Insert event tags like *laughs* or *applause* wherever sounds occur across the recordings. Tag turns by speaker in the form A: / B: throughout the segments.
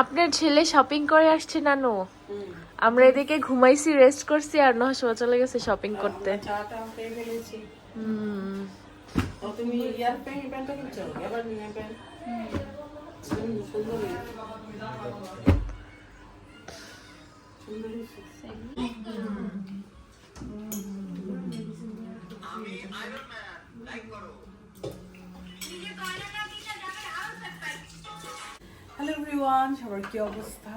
A: আপনার ছেলে শপিং করে আসছে, নানু। আমরা এদিকে ঘুমাইছি রেস্ট করছি, আর নহসমা চলে গেছে শপিং করতে।
B: চাটা পেয়ে ফেলেছি
A: হুম
B: ও এভরিওয়ান সবার কি অবস্থা?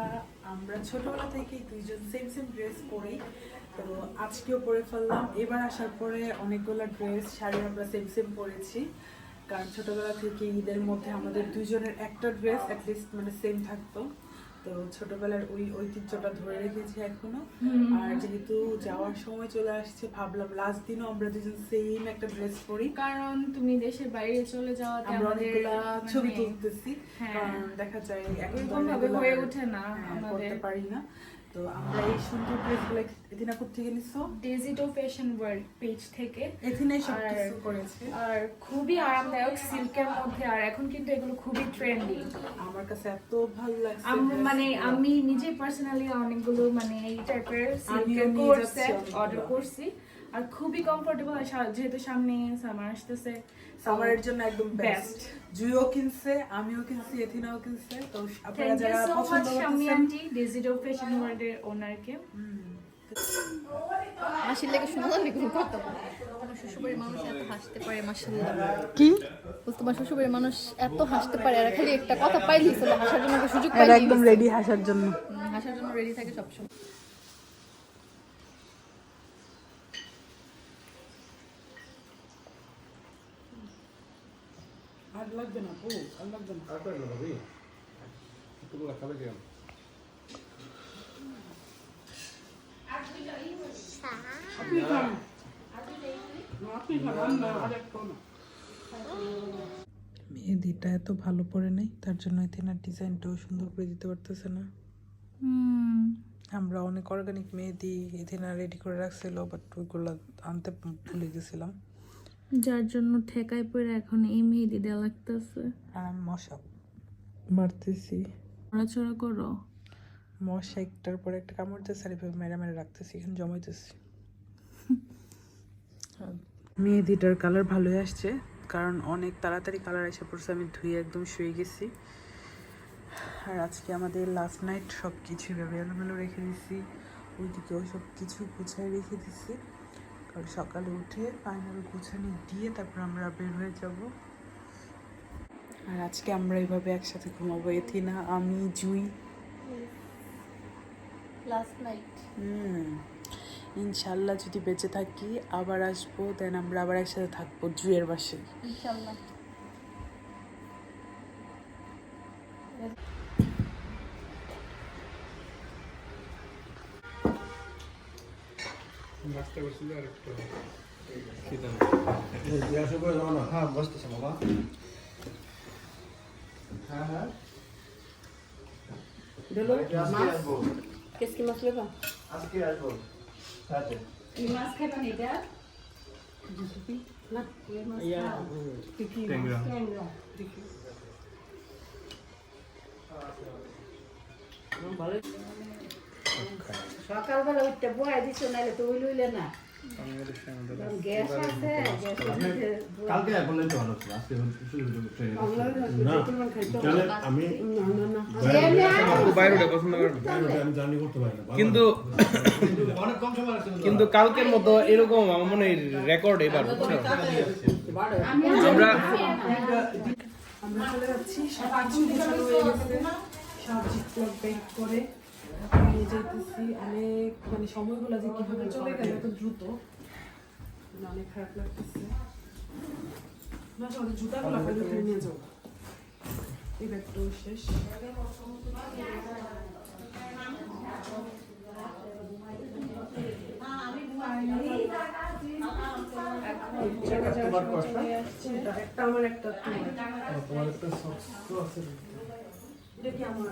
B: আমরা ছোটবেলা থেকেই দুইজন সেম সেম ড্রেস পরি। তো আজকেও পরে ফেললাম। এবার আসার পরে অনেকগুলো ড্রেস শাড়ি আমরা সেম সেম পরেছি। কারণ ছোটবেলা থেকে ঈদের মধ্যে আমাদের দুইজনের একটা ড্রেস অ্যাটলিস্ট মানে সেম থাকতো। তো ছোটবেলার ওই ঐতিহ্যটা ধরে রেখেছি এখনও। আর যেহেতু যাওয়ার সময় চলে আসছে ভাবলাম লাস্ট দিনও আমরা দুজন সেম একটা ড্রেস পরি।
C: কারণ তুমি দেশের বাইরে চলে যাওয়াতে আমাদের
B: অনেকগুলা ছবি
C: মানে
B: তুলতেছি।
C: হ্যাঁ।
B: দেখা যায় এখন তো
C: ওইরকম ভাবে হয়ে ওঠে না
B: হ্যাঁ,
C: আমাদের।
B: করতে পারি না। তো আমরা এই সুন্দর ড্রেসগুলো এদিনা থেকে নিছো?
C: ডেজিটো ফ্যাশন ওয়ার্ল্ড পেজ থেকে।
B: এথিনাই সব কিছু করেছে।
C: আর খুবই আরামদায়ক সিল্কের মধ্যে আর এখন কিন্তু এগুলো খুবই ট্রেন্ডি
B: আমার কাছে এত ভালো লাগছে
C: মানে আমি নিজে পার্সোনালি অনেকগুলো মানে এই টাইপের সিল্কের কোর্স অর্ডার করছি। আর খুবই কমফোর্টেবল যেহেতু সামনে সামার আসতেছে
B: সামারের জন্য একদম বেস্ট. জুইও কিনছে আমিও কিনছি এথিনাও কিনছে তো আপনারা যারা পছন্দ করতেছেন
C: আন্টি ডিজিটাল ফ্যাশন ওয়ার্ল্ডের ওনারকে
D: মাসির লেগে আমার শ্বশুরবাড়ির মানুষ এত হাসতে পারে মাসাল্লাহ
B: কি?
D: তোমার শ্বশুরবাড়ির মানুষ এত হাসতে পারে আর খালি একটা কথা পাইলি চলো হাসার জন্য সুযোগ পাইলি
B: একদম রেডি হাসার জন্য।
D: হাসার জন্য রেডি থাকে সবসময়।
B: আর লাগবে না ও আর লাগবে না আপনি খান আপনি খান না আরেকটা না মেহেদিটা এত ভালো পরে নেই তার জন্য এথিনার ডিজাইনটাও সুন্দর করে দিতে পারতেছে না। আমরা অনেক অর্গানিক মেহেদি এথিনা রেডি করে রাখছিল বাট ওইগুলো আনতে ভুলে গেছিলাম।
C: যার জন্য ঠেকায় পড়ে এখন এই মেহেদি দেওয়া লাগতেছে।
B: আর আমি মশা মারতেছি।
C: নড়াচড়া করো।
B: মশা একটার পর একটা কামড়তেছে আর এভাবে মেরে মেরে রাখতেছি এখানে জমাইতেছি। *laughs* মেহেদিটার কালার ভালোই আসছে কারণ অনেক তাড়াতাড়ি কালার এসে পড়ছে আমি ধুয়ে একদম শুয়ে গেছি। আর আজকে আমাদের লাস্ট নাইট সব কিছু এভাবে এলোমেলো রেখে দিছি ওইদিকেও সব কিছু গুছায় রেখে দিছি। কারণ সকালে উঠে ফাইনাল গুছানি দিয়ে তারপর আমরা বের হয়ে যাব। আর আজকে আমরা এইভাবে একসাথে ঘুমাবো। এথিনা আমি জুই।
D: লাস্ট নাইট
B: হুম। ইনশাল্লাহ যদি বেঁচে থাকি আবার আসব দেন আমরা আবার একসাথে থাকব জুয়ের বাসায়।
D: ইনশাল্লাহ।
E: হ্যাঁ বসতেছে বাবা হ্যাঁ হ্যাঁ আসব
B: কেসকি মাছ লেবা
E: আজকে আসব সাথে
F: সকালবেলা উঠতে বয়া দিছ নাহলে তো ওই লইলে না গ্যাস
E: তো ভালো ছিল আজকে শুধু শুধু ট্রেনে না আমি
G: বাইরে পছন্দ করেন
E: আমি জার্নি করতে পারি না
G: কিন্তু
E: অনেক কম সময় লাগছে
G: কিন্তু কালকের মতো এরকম আমার মনে হয় রেকর্ড এবার আমরা
B: আমরা চলে যাচ্ছি সব কিছু গোছানো নিয়ে যেতেছি অনেক মানে সময়গুলো যে কীভাবে চলে গেল এত দ্রুত। মানে অনেক খারাপ লাগতেছে। না সব জুতাগুলো উঠে নিয়ে যাও। এই ব্যাগটাও শেষ। একটা আমার একটা তোমার।
E: একটা সক্স আছে।
B: এটা কি আমার?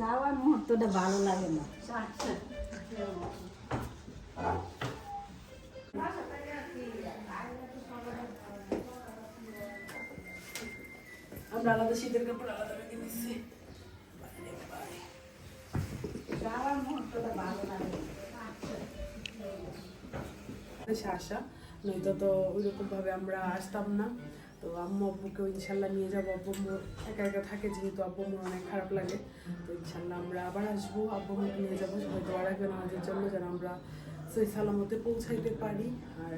F: যাওয়ার মুহূর্তটা ভালো লাগে না।
B: আমরা আলাদা শীতের কাপড় আলাদা রেখে দিচ্ছি
F: যাওয়ার মুহূর্তটা ভালো লাগে
B: আসা নয়তো তো ওইরকম ভাবে আমরা আসতাম না। তো আম্মু আব্বুকেও ইনশাল্লাহ নিয়ে যাব। আব্বু আম্মু একা একা থাকে যেহেতু আব্বু আম্মুর অনেক খারাপ লাগে। তো ইনশাল্লাহ আমরা আবার আসব, আব্বু আম্মুকে নিয়ে যাব। সবাই দোয়া রাখবেন আমাদের জন্য যেন আমরা সই সালামতে পৌঁছাইতে পারি। আর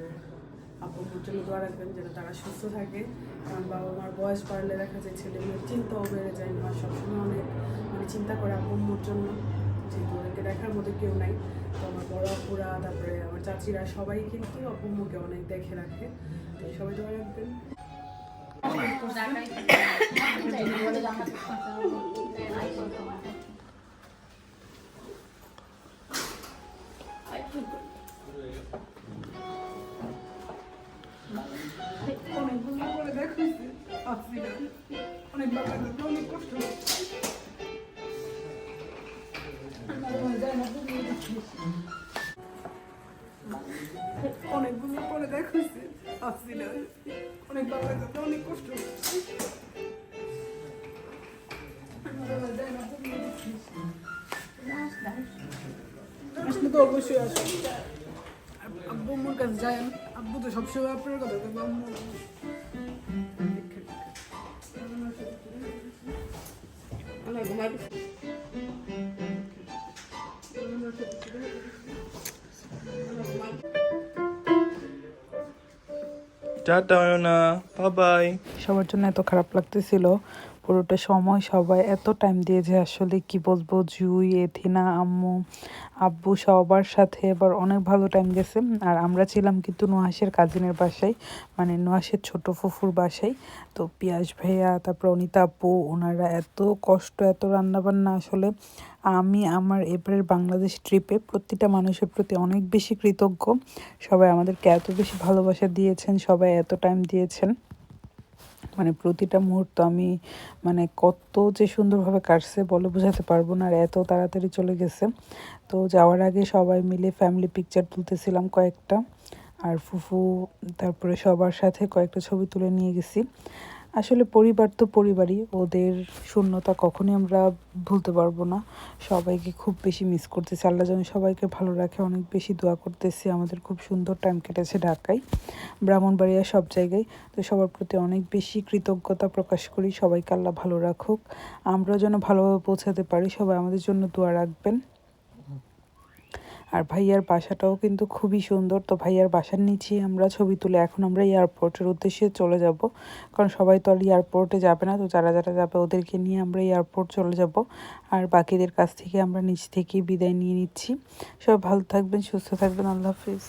B: আব্বু আম্মুর জন্য দোয়া রাখবেন যেন তারা সুস্থ থাকে। কারণ বাবা মার বয়স বাড়লে দেখা যায় ছেলে মেয়ের চিন্তাও বেড়ে যায় মা সবসময় অনেক মানে চিন্তা করে আব্বু আম্মুর জন্য। যেহেতু ওদেরকে দেখার মতো কেউ নাই। তো আমার বড় আপুরা, তারপরে আমার চাচিরা সবাই কিন্তু আব্বুম্মুকে অনেক দেখে রাখে। তো সবাই দোয়া রাখবেন। অনেক ভালো লাগল অনেক কষ্ট হচ্ছে অনেকগুলো করে দেখাইছে আসছিলাম অনেক ভালো লাগল অনেক কষ্ট তো অবশ্যই আসবে। আব্বু আম্মুর কাছে আব্বু তো সবসময় আপনার কথা বলব, আম্মু
G: টাটা না বাই বাই
B: সবার জন্য এত খারাপ লাগতেছিল। পুরোটা সময় সবাই এত টাইম দিয়েছে আসলে কি বলব, জুই, এথিনা, আম্মু, আব্বু সবার সাথে এবার অনেক ভালো টাইম গেছে। আর আমরা ছিলাম কিন্তু নোয়াসের কাজিনের বাসায় মানে নোয়াসের ছোট ফুফুর বাসায়। তো পিয়াস ভাইয়া, তারপর অনিতা আপু, ওনারা এত কষ্ট, এত রান্নাবান্না আসলে। আমি আমার এবারের বাংলাদেশ ট্রিপে প্রতিটা মানুষের প্রতি অনেক বেশি কৃতজ্ঞ। সবাই আমাদেরকে এত বেশি ভালোবাসা দিয়েছেন, সবাই এত টাইম দিয়েছেন। মানে প্রতিটা মুহূর্ত আমি মানে কত যে সুন্দরভাবে কাটছে বলে বোঝাতে পারব না আর এত তাড়াতাড়ি চলে গেছে। তো যাওয়ার আগে সবাই মিলে ফ্যামিলি পিকচার তুলতেছিলাম কয়েকটা। আর ফুফু, তারপরে সবার সাথে কয়েকটা ছবি তুলে নিয়ে গেছি। আসলে পরিবার তো পরিবারই, ওদের শূন্যতা কখনই আমরা ভুলতে পারব না। সবাইকে খুব বেশি মিস করতেছি। আল্লাহ যেন সবাইকে ভালো রাখে, অনেক বেশি দোয়া করতেছি। আমাদের খুব সুন্দর টাইম কেটেছে ঢাকায়, ব্রাহ্মণবাড়িয়া সব জায়গায়। তো সবার প্রতি অনেক বেশি কৃতজ্ঞতা প্রকাশ করি। সবাইকে আল্লাহ ভালো রাখুক। আমরাও যেন ভালোভাবে পৌঁছাতে পারি। সবাই আমাদের জন্য দোয়া রাখবেন। আর ভাইয়ার বাসাটাও কিন্তু খুবই সুন্দর। তো ভাইয়ার বাসার নিচেই আমরা ছবি তুলে এখন আমরা এয়ারপোর্টের উদ্দেশ্যে চলে যাব। কারণ সবাই তো আর এয়ারপোর্টে যাবে না, তো যারা যারা যাবে ওদেরকে নিয়ে আমরা এয়ারপোর্ট চলে যাব। আর বাকিদের কাছ থেকে আমরা নিচ থেকে বিদায় নিয়ে নিচ্ছি। সবাই ভালো থাকবেন, সুস্থ থাকবেন, আল্লাহ হাফিজ।